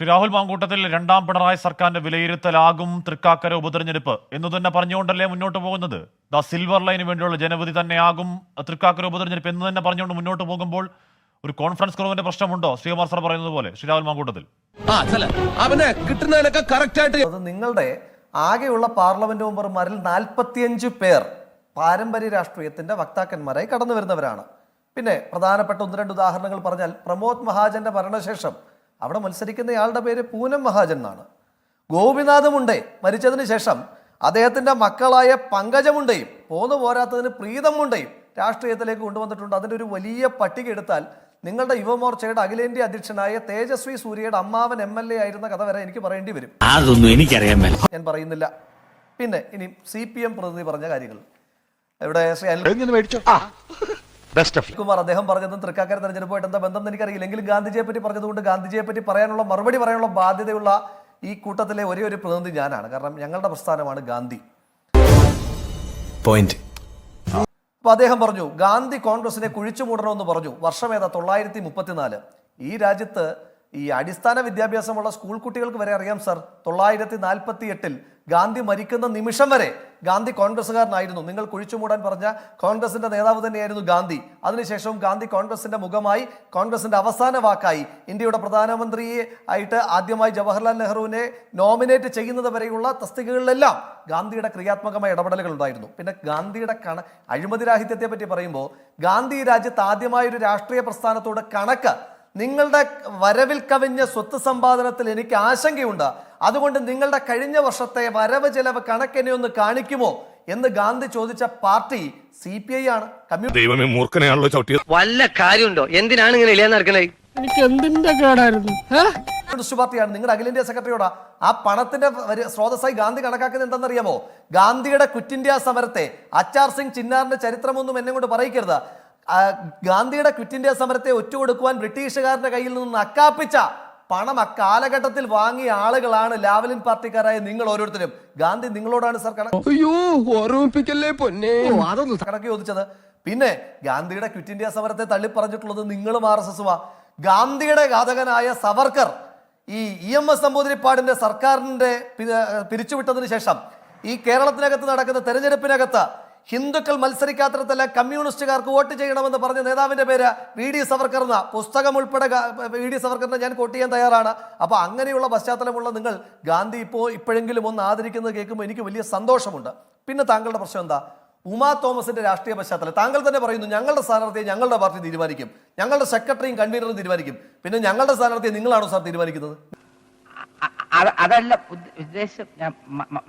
ശ്രീ രാഹുൽ മാങ്കൂട്ടത്തിൽ രണ്ടാം പിണറായി സർക്കാരിന്റെ വിലയിരുത്തലാകും തൃക്കാക്കര ഉപതെരഞ്ഞെടുപ്പ് എന്ന് തന്നെ പറഞ്ഞുകൊണ്ടല്ലേ മുന്നോട്ട് പോകുന്നത്? ദ സിൽവർ ലൈന് വേണ്ടിയുള്ള ജനവിധി തന്നെയാകും തൃക്കാക്കര ഉപതെരഞ്ഞെടുപ്പ് എന്ന് തന്നെ പറഞ്ഞുകൊണ്ട് മുന്നോട്ട് പോകുമ്പോൾ ഒരു കോൺഫറൻസ് കുറവിന്റെ പ്രശ്നമുണ്ടോ? ശ്രീകുമാർ സാർ പറയുന്നത് പോലെ ശ്രീ രാഹുൽ മാങ്കൂട്ടത്തിൽ. അത് നിങ്ങളുടെ ആകെയുള്ള പാർലമെന്റ് മെമ്പർമാരിൽ നാൽപ്പത്തിയഞ്ച് പേർ പാരമ്പര്യ രാഷ്ട്രീയത്തിന്റെ വക്താക്കന്മാരായി കടന്നു വരുന്നവരാണ് പിന്നെ പ്രധാനപ്പെട്ട ഒന്ന് രണ്ട് ഉദാഹരണങ്ങൾ പറഞ്ഞാൽ പ്രമോദ് മഹാജന്റെ മരണശേഷം അവിടെ മത്സരിക്കുന്ന ആളുടെ പേര് പൂനം മഹാജൻ എന്നാണ്. ഗോപിനാഥമുണ്ടേ മരിച്ചതിന് ശേഷം അദ്ദേഹത്തിന്റെ മക്കളായ പങ്കജമുണ്ടയും പോന്നു പോരാത്തതിന് പ്രീതം മുണ്ടയും രാഷ്ട്രീയത്തിലേക്ക് കൊണ്ടുവന്നിട്ടുണ്ട്. അതിന്റെ ഒരു വലിയ പട്ടിക എടുത്താൽ നിങ്ങളുടെ യുവമോർച്ചയുടെ അഖിലേന്ത്യാ അധ്യക്ഷനായ തേജസ്വി സൂര്യയുടെ അമ്മാവൻ എം എൽ എ ആയിരുന്ന കഥ വരെ എനിക്ക് പറയേണ്ടി വരും. അതൊന്നും എനിക്കറിയാൻ ഞാൻ പറയുന്നില്ല. പിന്നെ ഇനി സി പി എം പ്രതിനിധി പറഞ്ഞ കാര്യങ്ങൾ. ഇവിടെ ശ്രീ അനിൽ കുമാർ അദ്ദേഹം പറഞ്ഞതും തൃക്കാക്കര തെരഞ്ഞെടുപ്പുമായിട്ട് എന്താ ബന്ധം എന്ന് എനിക്കറിയില്ല എങ്കിലും ഗാന്ധിജിയെ പറ്റി പറഞ്ഞതുകൊണ്ട് ഗാന്ധിജിയെ പറ്റി പറയാനുള്ള മറുപടി പറയാനുള്ള ബാധ്യതയുള്ള ഈ കൂട്ടത്തിലെ ഒരേ ഒരു പ്രതിനിധി ഞാനാണ്. കാരണം ഞങ്ങളുടെ പ്രസ്ഥാനമാണ് ഗാന്ധി. പോയിന്റ് അപ്പൊ അദ്ദേഹം പറഞ്ഞു ഗാന്ധി കോൺഗ്രസിനെ കുഴിച്ചു മൂടണമെന്ന് പറഞ്ഞു. വർഷമേതാ തൊള്ളായിരത്തി മുപ്പത്തിനാല്. ഈ രാജ്യത്ത് ഈ അടിസ്ഥാന വിദ്യാഭ്യാസമുള്ള സ്കൂൾ കുട്ടികൾക്ക് വരെ അറിയാം സർ. തൊള്ളായിരത്തി നാൽപ്പത്തി എട്ടിൽ ഗാന്ധി മരിക്കുന്ന നിമിഷം വരെ ഗാന്ധി കോൺഗ്രസ്സുകാരനായിരുന്നു. നിങ്ങൾ കുഴിച്ചു മൂടാൻ പറഞ്ഞ കോൺഗ്രസിന്റെ നേതാവ് തന്നെയായിരുന്നു ഗാന്ധി. അതിനുശേഷവും ഗാന്ധി കോൺഗ്രസിന്റെ മുഖമായി കോൺഗ്രസിന്റെ അവസാന വാക്കായി ഇന്ത്യയുടെ പ്രധാനമന്ത്രിയെ ആയിട്ട് ആദ്യമായി ജവഹർലാൽ നെഹ്റുവിനെ നോമിനേറ്റ് ചെയ്യുന്നത് വരെയുള്ള തസ്തികകളിലെല്ലാം ഗാന്ധിയുടെ ക്രിയാത്മകമായ ഇടപെടലുകൾ ഉണ്ടായിരുന്നു. പിന്നെ ഗാന്ധിയുടെ കണ അഴിമതി രാഹിത്യത്തെ പറ്റി പറയുമ്പോൾ ഗാന്ധി രാജ്യത്ത് ആദ്യമായ ഒരു രാഷ്ട്രീയ പ്രസ്ഥാനത്തോട് കണക്ക് നിങ്ങളുടെ വരവിൽ കവിഞ്ഞ സ്വത്ത് സമ്പാദനത്തിൽ എനിക്ക് ആശങ്കയുണ്ട്. അതുകൊണ്ട് നിങ്ങളുടെ കഴിഞ്ഞ വർഷത്തെ വരവ് ചെലവ് കണക്കെന്നെ ഒന്ന് കാണിക്കുമോ? എന്ന് ഗാന്ധി ചോദിച്ച പാർട്ടി സി പി ഐ ആണ്. വല്ല കാര്യമുണ്ടോ? എന്തിനാണ് ഇങ്ങനെ എനിക്ക് എന്തിന്റെ കേടായിരുന്നു? കമ്മ്യൂണിസ്റ്റ് പാർട്ടിയാണ് നിങ്ങളുടെ അഖിലേന്ത്യാ സെക്രട്ടറിയോടാ. ആ പണത്തിന്റെ സ്രോതസ്സായി ഗാന്ധി കണക്കാക്കുന്നത് എന്താണെന്നറിയാമോ ഗാന്ധിയുടെ ക്വിറ്റ് ഇന്ത്യ സമരത്തെ അച്ചാർ സിംഗ് ചിന്നാറിന്റെ ചരിത്രമൊന്നും എന്നെ കൊണ്ട് പറയിക്കരുത്. ഗാന്ധിയുടെ ക്വിറ്റ് ഇന്ത്യ സമരത്തെ ഒറ്റുകൊടുക്കുവാൻ ബ്രിട്ടീഷുകാരുടെ കയ്യിൽ നിന്ന് അക്കാപ്പിച്ച പണം അക്കാലഘട്ടത്തിൽ വാങ്ങിയ ആളുകളാണ് ലാവലിൻ പാർട്ടിക്കാരായ നിങ്ങൾ ഓരോരുത്തരും. ഗാന്ധി നിങ്ങളോടാണ് സർ കണക്ക് അയ്യോ ഓർമ്മിപ്പിക്കല്ലേ പൊന്നെ? കണക്ക് ചോദിച്ചത്. പിന്നെ ഗാന്ധിയുടെ ക്വിറ്റ് ഇന്ത്യ സമരത്തെ തള്ളി പറഞ്ഞിട്ടുള്ളത് നിങ്ങളും ആർ എസ് എസുമാ. ഗാന്ധിയുടെ ഘാതകനായ സവർക്കർ ഈ ഇ എം എസ് നമ്പൂതിരിപ്പാടിന്റെ സർക്കാരിന്റെ പിരിച്ചുവിട്ടതിന് ശേഷം ഈ കേരളത്തിനകത്ത് നടക്കുന്ന തെരഞ്ഞെടുപ്പിനകത്ത് ഹിന്ദുക്കൾ മത്സരിക്കാത്തരത്തിൽ കമ്മ്യൂണിസ്റ്റുകാർക്ക് വോട്ട് ചെയ്യണമെന്ന് പറഞ്ഞ നേതാവിന്റെ പേര് വി ഡി സവർക്കർ എന്ന. പുസ്തകം ഉൾപ്പെടെ വി ഡി സവർക്കറിനെ ഞാൻ കോട്ട് ചെയ്യാൻ തയ്യാറാണ്. അപ്പോൾ അങ്ങനെയുള്ള പശ്ചാത്തലമുള്ള നിങ്ങൾ ഗാന്ധി ഇപ്പോൾ ഇപ്പോഴെങ്കിലും ഒന്ന് ആദരിക്കുന്നത് കേൾക്കുമ്പോൾ എനിക്ക് വലിയ സന്തോഷമുണ്ട്. പിന്നെ താങ്കളുടെ പ്രശ്നം എന്താ? ഉമാ തോമസിന്റെ രാഷ്ട്രീയ പശ്ചാത്തലം. താങ്കൾ തന്നെ പറയുന്നു ഞങ്ങളുടെ സ്ഥാനാർത്ഥിയെ ഞങ്ങളുടെ പാർട്ടി തീരുമാനിക്കും. ഞങ്ങളുടെ സെക്രട്ടറിയും കൺവീനറും തീരുമാനിക്കും. പിന്നെ ഞങ്ങളുടെ സ്ഥാനാർത്ഥിയെ നിങ്ങളാണോ സാർ തീരുമാനിക്കുന്നത്? അതല്ല ഉദ്ദേശം ഞാൻ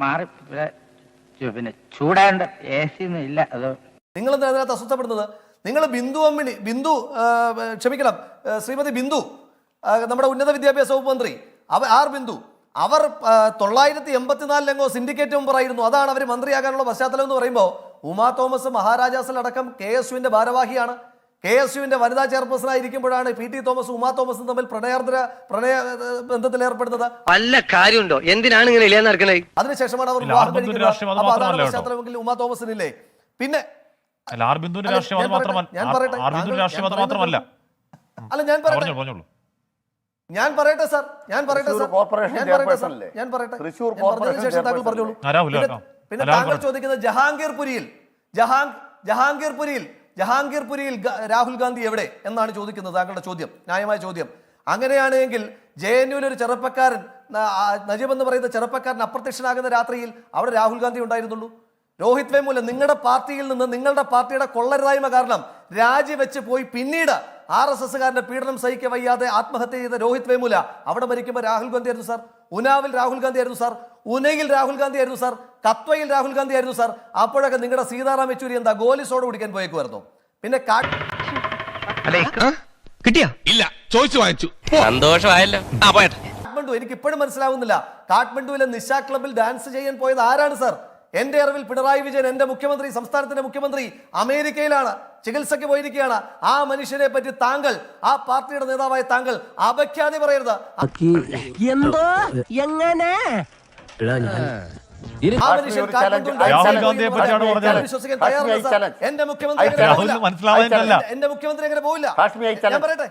മാറി പിന്നെ ചൂടാണ്ട് എ സി ഒന്നും ഇല്ല. അത് നിങ്ങൾ അതിനകത്ത് അസ്വസ്ഥപ്പെടുന്നത്? നിങ്ങൾ ബിന്ദു അമ്മിണി ബിന്ദു ക്ഷമിക്കണം ശ്രീമതി ബിന്ദു നമ്മുടെ ഉന്നത വിദ്യാഭ്യാസ വകുപ്പ് മന്ത്രി അവ ആർ ബിന്ദു അവർ തൊള്ളായിരത്തി എൺപത്തിനാലിലെങ്ങോ സിൻഡിക്കേറ്റ് മുമ്പ് ആയിരുന്നു അതാണ് അവർ മന്ത്രിയാകാനുള്ള പശ്ചാത്തലം എന്ന് പറയുമ്പോൾ ഉമാ തോമസ് മഹാരാജാസിലടക്കം കെ എസ് യുവിന്റെ ഭാരവാഹിയാണ്. കെ എസ് യുവിന്റെ വനിതാ ചെയർപേഴ്സൺ ആയിരിക്കുമ്പോഴാണ് പി ടി തോമസ് ഉമാ തോമസും തമ്മിൽ പ്രണയാർദ്ര പ്രണയ ബന്ധത്തിൽ ഏർപ്പെടുന്നത് വല്ല കാര്യമുണ്ടോ? എന്തിനാണ് ഇങ്ങനെ ഇല്ലാന്ന് നടക്കണേ? അതിനുശേഷമാണ് അവർ വിവാഹം കഴിക്കുന്നത്. ഉമാ തോമസിനില്ലേ? പിന്നെ ഞാൻ പറയട്ടെ, അല്ല ഞാൻ പറയട്ടെ. ഞാൻ പറയട്ടെ സാർ. ഞാൻ പറയട്ടെ സാർ. കോർപ്പറേഷൻ ഞാൻ പറയട്ടെ ചെയർപേഴ്സൺ സാർ ഞാൻ പറയട്ടെ. തൃശ്ശൂർ കോർപ്പറേഷൻ ശേഷം താങ്കൾ പറഞ്ഞോളൂ പിന്നെ താങ്കൾ ചോദിക്കുന്നത് ജഹാംഗീർപുരിയിൽ. ജഹാം ജഹാംഗീർപുരിയിൽ. ജഹാംഗീർപുരിയിൽ രാഹുൽ ഗാന്ധി എവിടെ എന്നാണ് ചോദിക്കുന്നത് താങ്കളുടെ ചോദ്യം ന്യായമായ ചോദ്യം. അങ്ങനെയാണെങ്കിൽ ജെ എൻ യുവിൽ ഒരു ചെറുപ്പക്കാരൻ നജീബ് എന്ന് പറയുന്ന ചെറുപ്പക്കാരൻ അപ്രത്യക്ഷനാകുന്ന രാത്രിയിൽ അവിടെ രാഹുൽ ഗാന്ധി ഉണ്ടായിരുന്നുള്ളൂ? രോഹിത് വേമുല നിങ്ങളുടെ പാർട്ടിയിൽ നിന്ന് നിങ്ങളുടെ പാർട്ടിയുടെ കൊള്ളരുതായ്മ കാരണം രാജിവെച്ച് പോയി പിന്നീട് ആർ എസ് എസ്സുകാരന്റെ പീഡനം സഹിക്ക വയ്യാതെ ആത്മഹത്യ ചെയ്ത രോഹിത് വേമുല അവിടെ മരിക്കുമ്പോൾ രാഹുൽ ഗാന്ധി ആയിരുന്നു സാർ. ഉനാവിൽ രാഹുൽ ഗാന്ധി ആയിരുന്നു സാർ. ഉനയിൽ രാഹുൽ ഗാന്ധി ആയിരുന്നു സാർ. കത്വയിൽ രാഹുൽ ഗാന്ധി ആയിരുന്നു സാർ. അപ്പോഴൊക്കെ നിങ്ങളുടെ സീതാറാം യെച്ചൂരി എന്താ ഗോലി സോഡ കുടിക്കാൻ പോയേക്കുമായിരുന്നു പിന്നെ കിട്ടിയാ? ഇല്ല ചോദിച്ചു വാങ്ങിച്ചു. സന്തോഷമായല്ലോ. കാഠ്മണ്ഡു എനിക്ക് ഇപ്പോഴും മനസ്സിലാവുന്നില്ല. കാഠ്മണ്ഡുവിലെ നിശാ ക്ലബിൽ ഡാൻസ് ചെയ്യാൻ പോയത് ആരാണ് സർ? എന്റെ അറിവിൽ പിണറായി വിജയൻ എന്റെ മുഖ്യമന്ത്രി സംസ്ഥാനത്തിന്റെ മുഖ്യമന്ത്രി അമേരിക്കയിലാണ് ചികിത്സയ്ക്ക് പോയിരിക്കുകയാണ്. ആ മനുഷ്യനെ പറ്റി താങ്കൾ ആ പാർട്ടിയുടെ നേതാവായ താങ്കൾ അപഖ്യാതി പറയരുത്. എന്തോ? എങ്ങനെ. എന്റെ മുഖ്യമന്ത്രി എന്റെ മുഖ്യമന്ത്രി അങ്ങനെ പോവില്ല? ഞാൻ പറയട്ടെ.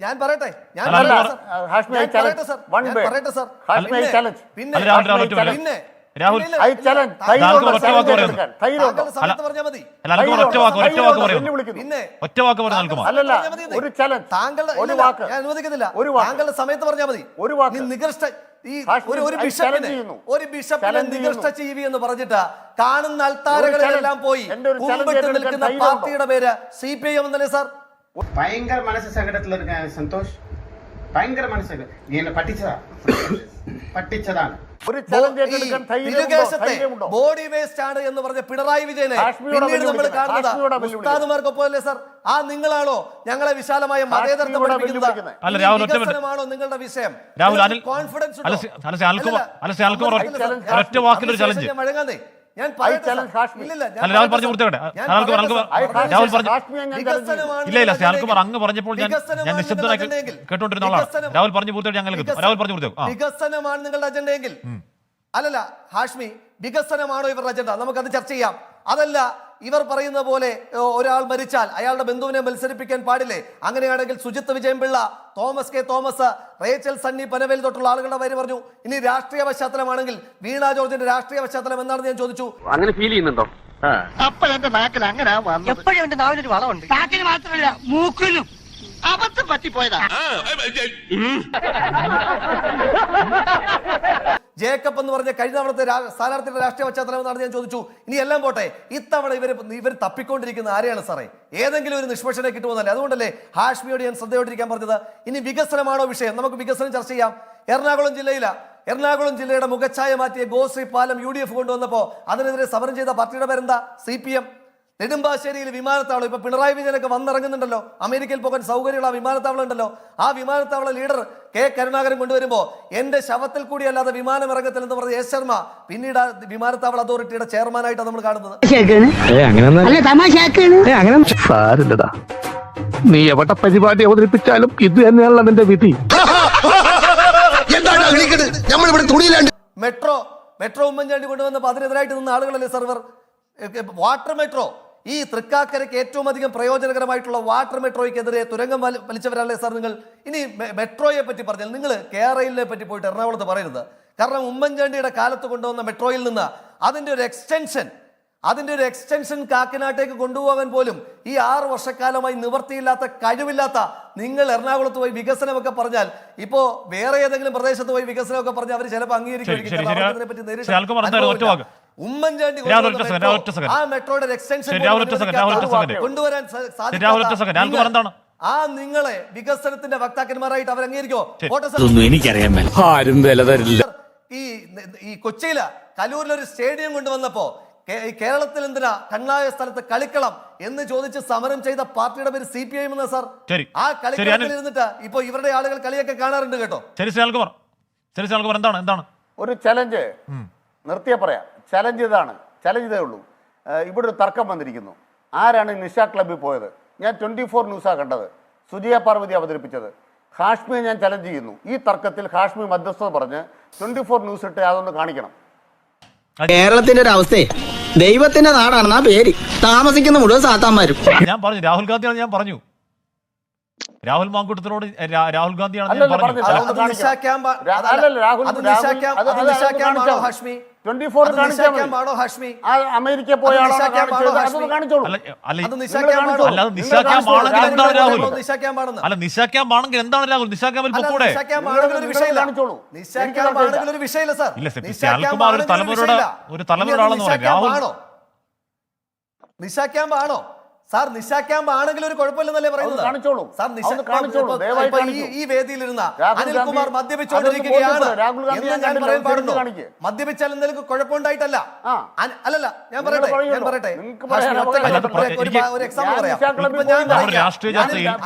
ഞാൻ പറയട്ടെ. ഞാൻ പറയട്ടെ സർ. പറയട്ടെ സർ. പിന്നെ- പിന്നെ- രാഹുൽ ഒറ്റ വാക്ക് സമയത്ത് പറഞ്ഞാൽ മതി. ഒരു വാക്ക്. നികൃഷ്ട ഈ ഒരു ബിഷപ്പിനെ ഒരു ബിഷപ്പിനെ നികൃഷ്ട ജീവി എന്ന് പറഞ്ഞിട്ട് കാണുന്ന അൽത്താരകളിലെല്ലാം പോയി കുമ്പിട്ട് നിൽക്കുന്ന പാർട്ടിയുടെ പേര് സി പി ഐ എം എന്നല്ലേ സാർ? ഭയങ്കര മനസ്സ് സങ്കടത്തിലൊരു സന്തോഷ്. ഭയങ്കര മനസ്സ് നീ എന്നെ പഠിച്ചതാ പഠിച്ചതാണ് ഒരു ചലഞ്ച് ഏറ്റെടുക്കാൻ ധൈര്യമുണ്ടോ? ബോഡി വേസ്റ്റ് ആണ് എന്ന് പറഞ്ഞ പിണറായി വിജയനെ പിന്നീട് നമ്മൾ. കാണുന്നത്. ഉസ്താദുമാർക്കൊപ്പം അല്ലേ സാർ ആ നിങ്ങളാണോ ഞങ്ങളെ വിശാലമായ. വികസനമാണോ നിങ്ങളുടെ വിഷയം കോൺഫിഡൻസ് ഒറ്റ- സാർ. ഒരു ചലഞ്ച്. ഞാൻ ഇല്ല ഇല്ല അങ്ങ് പറഞ്ഞപ്പോൾ ഞാൻ ഞാൻ നിശബ്ദനായി നിങ്ങളുടെ കേട്ടോണ്ടിരുന്ന ആളാണ്. രാഹുൽ പറഞ്ഞു പൂർത്തിയായിട്ട് ഞങ്ങൾ രാഹുൽ പറഞ്ഞു പൂർത്തിയാക്കും വികസനമാണ് നിങ്ങളുടെ അജണ്ടയെങ്കിൽ അല്ലല്ല ഹാഷ്മി വികസനമാണോ ഇവരുടെ അജണ്ട നമുക്കത് ചർച്ച ചെയ്യാം. അതല്ല ഇവർ പറയുന്ന പോലെ ഒരാൾ മരിച്ചാൽ അയാളുടെ ബന്ധുവിനെ മത്സരിപ്പിക്കാൻ പാടില്ലേ? അങ്ങനെയാണെങ്കിൽ സുജിത്ത് വിജയൻപിള്ള തോമസ് കെ തോമസ് റേച്ചൽ സണ്ണി പനവേൽ തൊട്ടുള്ള ആളുകളുടെ പേര് പറഞ്ഞു. ഇനി രാഷ്ട്രീയ പശ്ചാത്തലമാണെങ്കിൽ വീണ ജോർജിന്റെ രാഷ്ട്രീയ പശ്ചാത്തലം എന്താണെന്ന് ഞാൻ ചോദിച്ചു. അങ്ങനെ ഫീൽ ചെയ്യുന്നുണ്ടോ? അപ്പോഴെന്റെ നാക്കിൽ അങ്ങനെ എപ്പോഴും എന്റെ നാവിനൊരു വളമുണ്ട് നാക്കിന് മാത്രമല്ല മൂക്കിനും അബദ്ധം പറ്റിപ്പോയതാ. ജേക്കബ് എന്ന് പറഞ്ഞ കഴിഞ്ഞ തവണത്തെ സ്ഥാനാർത്ഥിയുടെ രാഷ്ട്രീയ പശ്ചാത്തലം എന്നാണ് ഞാൻ ചോദിച്ചു. ഇനി എല്ലാം പോട്ടെ ഇത്തവണ ഇവർ ഇവർ തപ്പിക്കൊണ്ടിരിക്കുന്ന ആരെയാണ് സാറേ? ഏതെങ്കിലും ഒരു നിഷ്പക്ഷനെ കിട്ടുമെന്നല്ലേ? അതുകൊണ്ടല്ലേ ഹാഷ്മിയോട് ഞാൻ ശ്രദ്ധയോട്ടിരിക്കാൻ പറഞ്ഞത്. ഇനി വികസനമാണോ വിഷയം? നമുക്ക് വികസനം ചർച്ച ചെയ്യാം. എറണാകുളം ജില്ലയില. എറണാകുളം ജില്ലയുടെ മുഖച്ഛായ മാറ്റിയ ഗോശ്രീ പാലം യു ഡി എഫ് കൊണ്ടുവന്നപ്പോ അതിനെതിരെ സമരം ചെയ്ത പാർട്ടിയുടെ പേരെന്താ? C P M. നെടുമ്പാശ്ശേരിയിൽ വിമാനത്താവളം ഇപ്പൊ പിണറായി വിജയനൊക്കെ വന്നിറങ്ങുന്നുണ്ടല്ലോ. അമേരിക്കയിൽ പോകാൻ സൗകര്യമുള്ള ആ വിമാനത്താവളം ഉണ്ടല്ലോ ആ വിമാനത്താവള ലീഡർ കെ കരുണാകരൻ കൊണ്ടുവരുമ്പോ എന്റെ ശവത്തിൽ കൂടി അല്ലാതെ വിമാനം ഇറങ്ങത്തില്ലെന്ന് പറഞ്ഞ എസ് ശർമ്മ പിന്നീട് ആ വിമാനത്താവള അതോറിറ്റിയുടെ ചെയർമാനായിട്ടാണ് നമ്മൾ കാണുന്നത്. നീ എവിടെ പരിപാടി അവതരിപ്പിച്ചാലും ഇത് തന്നെയാണല്ലോ നിന്റെ വിധി. മെട്രോ മെട്രോ ഉമ്മൻചാണ്ടി കൊണ്ടുവന്നപ്പോൾ അതിനെതിരായിട്ട് നിന്ന ആളുകളല്ലേ സർവർ വാട്ടർ മെട്രോ. ഈ തൃക്കാക്കരയ്ക്ക് ഏറ്റവും അധികം പ്രയോജനകരമായിട്ടുള്ള വാട്ടർ മെട്രോയ്ക്കെതിരെ തുരങ്കം വലി- വലിച്ചവരല്ലേ സാർ നിങ്ങൾ? ഇനി മെട്രോയെ പറ്റി പറഞ്ഞാൽ നിങ്ങൾ കേരളിനെ പറ്റി പോയിട്ട് എറണാകുളത്ത് പറയരുത്. കാരണം ഉമ്മൻചാണ്ടിയുടെ കാലത്ത് കൊണ്ടുവന്ന മെട്രോയിൽ നിന്ന് അതിന്റെ ഒരു എക്സ്റ്റൻഷൻ അതിന്റെ ഒരു എക്സ്റ്റൻഷൻ കാക്കനാട്ടേക്ക് കൊണ്ടുപോകാൻ പോലും ഈ ആറ് വർഷക്കാലമായി നിവർത്തിയില്ലാത്ത കഴിവില്ലാത്ത നിങ്ങൾ എറണാകുളത്ത് പോയി വികസനമൊക്കെ പറഞ്ഞാൽ ഇപ്പോ വേറെ ഏതെങ്കിലും പ്രദേശത്ത് പോയി വികസനമൊക്കെ പറഞ്ഞാൽ അവർ ചിലപ്പോൾ. അംഗീകരിക്കും ഉമ്മൻചാണ്ടി. ആ മെട്രോയുടെ എക്സ്റ്റൻഷൻ. കൊണ്ടുവരാൻ സ- ശരി, രാഹുൽ ഒറ്റ സാധിക്കാത്ത സെക്കൻഡ്. അൽകുമാർ എന്താണ്? ആ നിങ്ങളെ വികസനത്തിന്റെ വക്താക്കന്മാരായിട്ട് അവർ അംഗീകരിക്കോ എനിക്കറിയാൻ ആരും വില തരില്ല ഈ ഈ കൊച്ചിയിൽ കലൂരിൽ ഒരു സ്റ്റേഡിയം കൊണ്ടുവന്നപ്പോ കേരളത്തിൽ എന്തിനാ കണ്ണായ സ്ഥലത്ത് കളിക്കളം എന്ന് ചോദിച്ച് സമരം ചെയ്ത പാർട്ടിയുടെ പേര് സി പി ഐ എന്നാ സാർ ശരി. ആ കളിക്കളത്തിൽ. ഇരുന്നിട്ട് ഇപ്പൊ ഇവരുടെ ആളുകൾ കളിയൊക്കെ കാണാറുണ്ട് കേട്ടോ ശരി ശ്രീകുമാർ ശരി ശ്രീകുമാർ എന്താണ് എന്താണ് ഒരു ചലഞ്ച് നിർത്തിയ പറയാം. ചലഞ്ച് ഇതാണ്. ചലഞ്ച് ഇതേ ഉള്ളൂ. ഇവിടെ ഒരു തർക്കം വന്നിരിക്കുന്നു. ആരാണ് നിഷ ക്ലബ്ബിൽ പോയത്? ഞാൻ ട്വന്റി ഫോർ ന്യൂസാണ് കണ്ടത്. സുജിയ പാർവതി അവതരിപ്പിച്ചത്. ഹാഷ്മിയെ ഞാൻ ചലഞ്ച് ചെയ്യുന്നു. ഈ തർക്കത്തിൽ ഹാഷ്മി മധ്യസ്ഥത പറഞ്ഞ് ട്വന്റി ഫോർ ന്യൂസ് ഇട്ട് അതൊന്ന് കാണിക്കണം. കേരളത്തിന്റെ ഒരു അവസ്ഥയെ ദൈവത്തിന്റെ നാടാണെന്നാ പേര്. താമസിക്കുന്ന മുഴുവൻ സാത്താന്മാരും. ഞാൻ പറഞ്ഞു രാഹുൽ ഗാന്ധിയാണ് ഞാൻ പറഞ്ഞു. രാഹുൽ മാങ്കൂട്ടത്തിനോട് രാഹുൽ ഗാന്ധിയാണ് പറഞ്ഞു ട്വന്റി ഫോർ അമേരിക്ക പോയ അല്ല നിശാ ക്യാമ്പ് ആണെങ്കിൽ എന്താണ് രാഹുൽ? നിശാ ക്യാമ്പാണെന്ന്. അല്ല നിശാ ക്യാമ്പ് ആണെങ്കിൽ എന്താണ് രാഹുൽ? നിശാ ക്യാമ്പിൽ പൊക്കൂടെ? ഒരു. ഒരു ഇല്ല, തലമുറയുടെ- പറയാം. രാഹുൽ- നിശാ ക്യാമ്പ് ആണോ സാർ നിശാ ക്യാമ്പ് ആണെങ്കിൽ ഒരു കുഴപ്പമില്ലെന്നല്ലേ പറയുന്നത്? കാണിച്ചോളൂ. സാർ നിശ ഈ- വേദിയിലിരുന്ന അനിൽകുമാർ മദ്യപിച്ചുകൊണ്ടിരിക്കുകയാണ് എന്ന് ഞാൻ. പറയാൻ മദ്യപിച്ചാൽ എന്തെങ്കിലും കുഴപ്പമുണ്ടായിട്ടല്ല. അല്ലല്ല ഞാൻ പറയട്ടെ ഞാൻ പറയട്ടെ. ഒരു- ഒരു എക്സാമ്പിൾ പറയാം.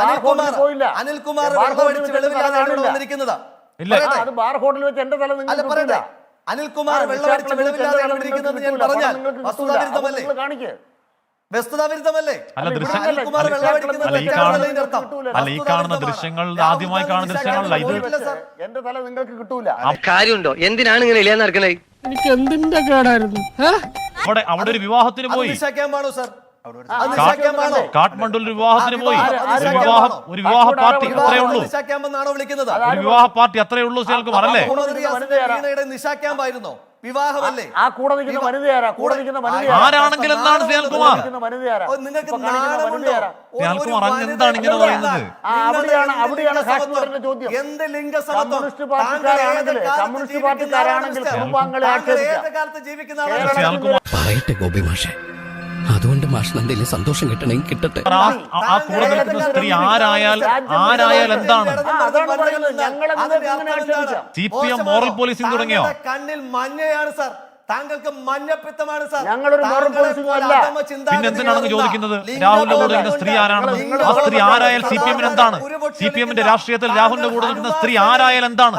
അനിൽകുമാർ. അനിൽകുമാർ ബാർ വെള്ളം അടിച്ച് വെളിവില്ലാതെ വന്നിരിക്കുന്നത്. ഇല്ല. ആ, പറയട്ടെ അത് ബാർ ഹോട്ടലിൽ വെച്ച് എന്റെ തല അല്ല പറയട്ടെ. അനിൽകുമാർ ആ, വെള്ളം നിശാ അടിച്ച് ക്ലബ്ബിൽ വെളിവില്ലാതെ വെച്ച് വന്നിരിക്കുന്നത് ഞാൻ. പറഞ്ഞാൽ നിങ്ങൾക്ക് കിട്ടൂല. വസ്തുതാവിരുദ്ധമല്ലേ? അല്ല ഈ കാണുന്ന അർത്ഥം? അല്ല ഈ കാണുന്ന ദൃശ്യങ്ങൾ ആദ്യമായി കാണുന്ന ദൃശ്യങ്ങളല്ല ഇത് എന്റെ തല നിങ്ങൾക്ക് കിട്ടൂല. കാര്യമുണ്ടോ? എന്തിനാണ് ഇങ്ങനെ ഇല്ലാന്ന് നടക്കണേ? എനിക്ക് എന്തിന്റെ കേടായിരുന്നു അവിടെ അവിടെ ഒരു വിവാഹത്തിന് പോയി. സാർ. ഒരു വിവാഹത്തിന് പോയി. വിവാഹം, ഒരു വിവാഹ ഒരു വിവാഹ പാർട്ടി അത്രേ ഉള്ളൂ. വിളിക്കുന്നത്? ഒരു വിവാഹ പാർട്ടി അത്രേ ഉള്ളൂ ശ്രീകുമാർ അല്ലേ? നിശാ ക്യാമ്പായിരുന്നോ വിവാഹമല്ലേ? ആ കൂടെ നിൽക്കുന്ന വനിതയാരാ? കൂടെ നിൽക്കുന്ന വനിതയാരാ? ആരാണെങ്കിൽ എന്താണ് ഓ, നിങ്ങൾക്ക് അങ്ങ് എന്താണ് ഇങ്ങനെ. പറയുന്നത്? അവിടെയാണ്- എന്ത് അവിടെയാണ് കാശ്മീരിന്റെ ചോദ്യം. എന്ത് ലിംഗസമത്വം? കമ്മ്യൂണിസ്റ്റ് പാർട്ടി പാർട്ടിക്കാരാണെങ്കിൽ, കമ്മ്യൂണിസ്റ്റ് പാർട്ടിക്കാരാണെങ്കിൽ? കുടുംബാംഗങ്ങളെ ആക്ഷേപിക്കാം. പറയട്ടെ ഗോപി മാഷെ. അതുകൊണ്ട് മാഷിന് എന്തെങ്കിലും സന്തോഷം കിട്ടണമെങ്കിൽ കിട്ടട്ടെ ആ കൂടെ നിൽക്കുന്ന സ്ത്രീ ആരായാൽ ആരായാൽ എന്താണ്. C P M moral policing തുടങ്ങിയോ? കണ്ണിൽ മഞ്ഞയാണ് സാർ താങ്കൾക്ക് മഞ്ഞപ്പിത്തമാണ് സാർ. ഞങ്ങളൊരു moral താങ്കളെ policing പോലെ അല്ല. അധമ ചിന്താഗതികളുള്ള പിന്നെ എന്തിനാണ് ചോദിക്കുന്നത്? രാഹുലിന്റെ കൂടെ നിൽക്കുന്ന സ്ത്രീ ആരാണെന്ന് ആ സ്ത്രീ ആരായാൽ സി പി എമ്മിന് എന്താണ്? സി പി എമ്മിന്റെ രാഷ്ട്രീയത്തിൽ രാഹുലിന്റെ കൂടെ നിൽക്കുന്ന സ്ത്രീ ആരായാൽ എന്താണ്?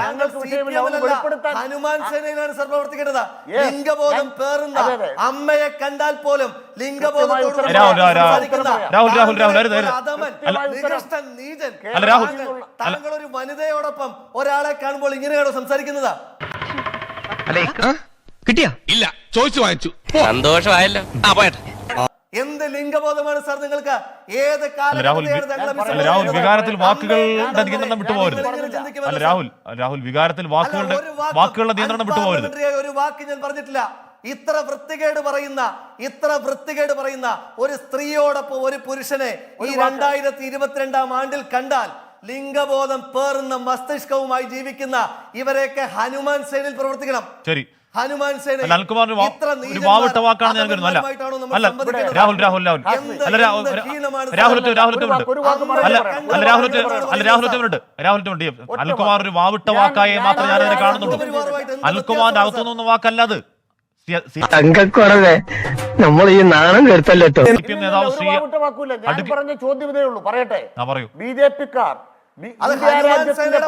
ഹനുമാൻ സേനയിലാണ് സർ പ്രവർത്തിക്കേണ്ടത്. ലിംഗബോധം പേറുന്ന. അമ്മയെ കണ്ടാൽ പോലും ലിംഗബോധം രാഹുൽ, രാഹുൽ, രാഹുൽ, രാഹുൽ, അല്ല. രാഹുൽ, താങ്കൾ- ഒരു വനിതയോടൊപ്പം ഒരാളെ കാണുമ്പോൾ ഇങ്ങനെയാണോ സംസാരിക്കുന്നത്? കിട്ടിയാ? ഇല്ല ചോദിച്ചു വാങ്ങിച്ചു. സന്തോഷമായല്ലോ. ആ പോയട്ടെ. എന്ത് ലിംഗബോധമാണ് സാർ നിങ്ങൾക്ക്? ഏത് രാഹുൽ രാഹുൽ വികാരത്തിൽ വാക്കുകളുടെ നിയന്ത്രണം വിട്ടുപോകരുത്. അല്ല രാഹുൽ രാഹുൽ വികാരത്തിൽ വാക്കുകളുടെ വാക്കുകളുടെ നിയന്ത്രണം വിട്ടുപോകരുത്. ഒരു വാക്ക് ഞാൻ പറഞ്ഞിട്ടില്ല. ഇത്ര വൃത്തികേട് പറയുന്ന ഇത്ര വൃത്തികേട് പറയുന്ന ഒരു സ്ത്രീയോടൊപ്പം ഒരു പുരുഷനെ ഈ രണ്ടായിരത്തി ഇരുപത്തിരണ്ടാം ആണ്ടിൽ കണ്ടാൽ ലിംഗബോധം പേറുന്ന മസ്തിഷ്കവുമായി ജീവിക്കുന്ന ഇവരെയൊക്കെ ഹനുമാൻ സേനയിൽ പ്രവർത്തിക്കണം ശരി ഹനുമാൻ സേന ഒരു വാവിട്ട വാക്കാണ് ഞാൻ കരുതുന്നത് അല്ല അല്ല രാഹുൽ രാഹുൽ രാഹുൽ അല്ല രാഹുൽ രാഹുൽ അല്ല അല്ല രാഹുൽ അല്ല രാഹുൽ ഉണ്ട് രാഹുൽ ഉണ്ട് അൽകുമാർ ഒരു വാവിട്ട വാക്കായി മാത്രം ഞാൻ അതിനെ കാണുന്നുള്ളൂ അൽകുമാറിന്റെ വ്യത്യാസമാണ് അകത്തുനിന്ന് വാക്കല്ല അത് തങ്കക്കുറവേ നമ്മൾ ഈ നാണം വാവിട്ട ഞാൻ പറഞ്ഞ ചോദ്യം ഇതേ ഉള്ളൂ പറയട്ടെ ആ പറയൂ ബി ജെ പിക്കാർ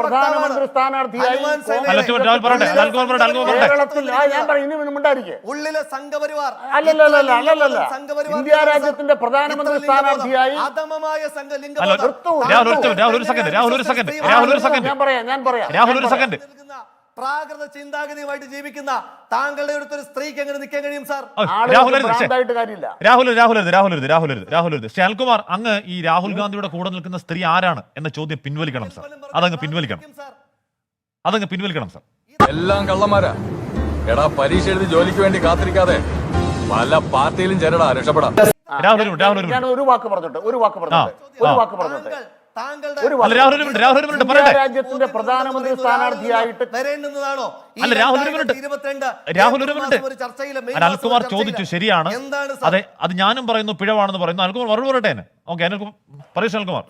പ്രധാനമന്ത്രി സ്ഥാനാർത്ഥിയായി. കേരളത്തിൽ ഞാൻ പറയും ഇനി മിണ്ടായിരിക്കേ? ഉള്ളിലെ സംഘപരിവാർ. അല്ലല്ലല്ല. അല്ലല്ലല്ല സംഘപരിവാർ ഇന്ത്യ രാജ്യത്തിന്റെ പ്രധാനമന്ത്രി സ്ഥാനാർത്ഥിയായി. അധമമായ. രാഹുൽ ഒരു സെക്കൻഡ് രാഹുൽ ഒരു സെക്കൻഡ് രാഹുൽ ഒരു സെക്കൻഡ് ഞാൻ പറയാം ഞാൻ പറയാം. രാഹുൽ ഒരു സെക്കൻഡ് പ്രാകൃത ചിന്താഗതിയുമായിട്ട് ജീവിക്കുന്ന താങ്കളുടെ അടുത്തൊരു സ്ത്രീക്ക് എങ്ങനെ നിൽക്കാൻ കഴിയും സാർ? രാഹുൽ രാഹുൽ രാഹുൽ രാഹുൽ രാഹുൽ ശ്യാൽകുമാർ അങ്ങ് ഈ രാഹുൽ ഗാന്ധിയുടെ കൂടെ നിൽക്കുന്ന സ്ത്രീ ആരാണ് എന്ന ചോദ്യം പിൻവലിക്കണം സാർ. അതങ്ങ് പിൻവലിക്കണം. സാർ. അതങ്ങ് പിൻവലിക്കണം സാർ. എല്ലാം കള്ളന്മാരാ. എടാ പരീക്ഷ എഴുതി ജോലിക്ക് വേണ്ടി കാത്തിരിക്കാതെ പല പാർട്ടിയിലും ചേരടാ രക്ഷപ്പെടാം. രാഹുൽ ഒരു രാഹുൽ ഒരു വാക്ക് പറഞ്ഞോട്ടെ ഒരു വാക്ക് പറഞ്ഞോട്ടെ ഒരു വാക്ക് പറഞ്ഞോട്ടെ. രാജ്യത്തിന്റെ പ്രധാനമന്ത്രി സ്ഥാനാർത്ഥിയായിട്ട് വരേണ്ടുന്നതാണോ ഈ അല്ല, രാഹുൽ ഒരു മിനിറ്റ്. 2022 രാഹുൽ ഒരു ഏപ്രിൽ മിനിറ്റ്. മാസം ഒരു ചർച്ചയിൽ, മെയ് അല്ല, മാസം ചോദിച്ചു ശരിയാണ്. അതെ അത് ഞാനും പറയുന്നു പിഴവാണെന്ന് പറയുന്നു. അനിൽകുമാർ മറുപടി പറയട്ടെ ഓക്കെ അനിൽകുമാർ പറയൂ അനിൽകുമാർ.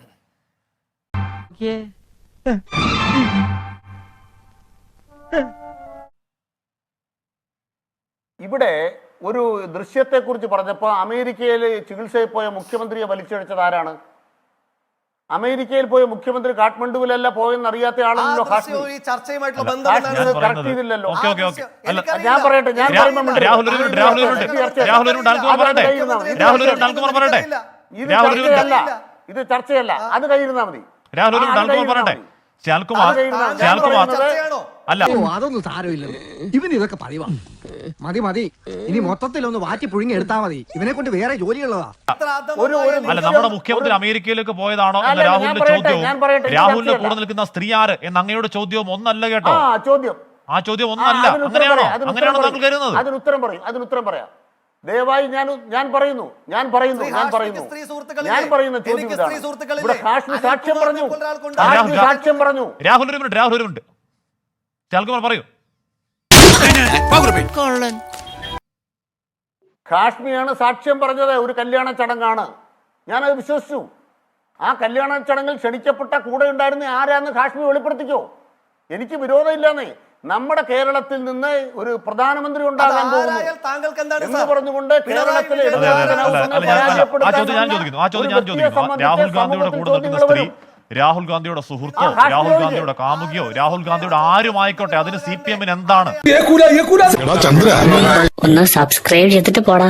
ഇവിടെ ഒരു ദൃശ്യത്തെക്കുറിച്ച് പറഞ്ഞപ്പോൾ അമേരിക്കയിൽ ചികിത്സയിൽ പോയ മുഖ്യമന്ത്രിയെ വലിച്ചഴിച്ചത് ആരാണ്? അമേരിക്കയിൽ പോയ മുഖ്യമന്ത്രി കാഠ്മണ്ഡുവിലല്ല പോയെന്ന് അറിയാത്ത ആളല്ലോ ബന്ധം ഞാൻ എന്താണ് ഞാൻ സാർ? ചെയ്തില്ലല്ലോ. Okay okay okay. അല്ല ഞാൻ പറയട്ടെ, ഞാൻ ഇത് ചർച്ചയല്ല. ഇത് ചർച്ചയല്ല. അത് കഴിയുന്നാ മതി. രാഹുൽ പറയട്ടെ. അല്ല. ഓ അതൊന്നും സാരമില്ല ഇവൻ ഇതൊക്കെ പറയുവാ മതി മതി. ഇനി മൊത്തത്തിലൊന്ന് വാറ്റി പുഴുങ്ങി എടുത്താ മതി. ഇവനെ കൊണ്ട് വേറെ ജോലിയുള്ളതാ. അല്ല നമ്മുടെ മുഖ്യമന്ത്രി അമേരിക്കയിലേക്ക് പോയതാണോ എന്ന അല്ല, രാഹുലിന്റെ ചോദ്യവും? രാഹുലിന്റെ കൂടെ നിൽക്കുന്ന സ്ത്രീ ആര് എന്ന അങ്ങയുടെ ചോദ്യവും ഒന്നല്ല കേട്ടോ. ആ ചോദ്യം. ആ ചോദ്യം ഒന്നല്ല. അങ്ങനെയാണോ? അങ്ങനെയാണോ താങ്കൾ കരുതുന്നത്? അതിന് ഉത്തരം പറയും അതിന് ഉത്തരം പറയാം. ദയവായി ഞാൻ ഞാൻ പറയുന്നു ഞാൻ പറയുന്നു ഞാൻ പറയുന്നു. ഞാൻ പറയുന്ന ചോദ്യം? ഇവിടെ കാശ്മീർ സാക്ഷ്യം പറഞ്ഞു. കാശ്മീർ സാക്ഷ്യം പറഞ്ഞു. രാഹുൽ ഒരു മിനിറ്റ് രാഹുൽ ഒരു മിനിറ്റ്. ശ്യാൽകുമാർ പറയൂ. കാശ്മീരാണ് സാക്ഷ്യം പറഞ്ഞത് ഒരു കല്യാണ ചടങ്ങാണ്. ഞാനത് വിശ്വസിച്ചു. ആ കല്യാണ ചടങ്ങിൽ ക്ഷണിക്കപ്പെട്ട കൂടെ ഉണ്ടായിരുന്ന ആരാന്ന് കാശ്മീർ വെളിപ്പെടുത്തിക്കോ? എനിക്ക് വിരോധമില്ലെന്നേ. നമ്മുടെ കേരളത്തിൽ നിന്ന് ഒരു പ്രധാനമന്ത്രി ഉണ്ടാകാൻ പോകുന്നു. പറഞ്ഞുകൊണ്ട് കേരളത്തിലെ രാഹുൽ ഗാന്ധിയുടെ കൂടെ നിൽക്കുന്ന സ്ത്രീ രാഹുൽ ഗാന്ധിയുടെ സുഹൃത്തോ രാഹുൽ. ഗാന്ധിയുടെ കാമുകിയോ രാഹുൽ ഗാന്ധിയുടെ ആരും ആയിക്കോട്ടെ അതിന് സി പി എമ്മിന് എന്താണ്? ഒന്ന് സബ്സ്ക്രൈബ് ചെയ്തിട്ട് പോടാ.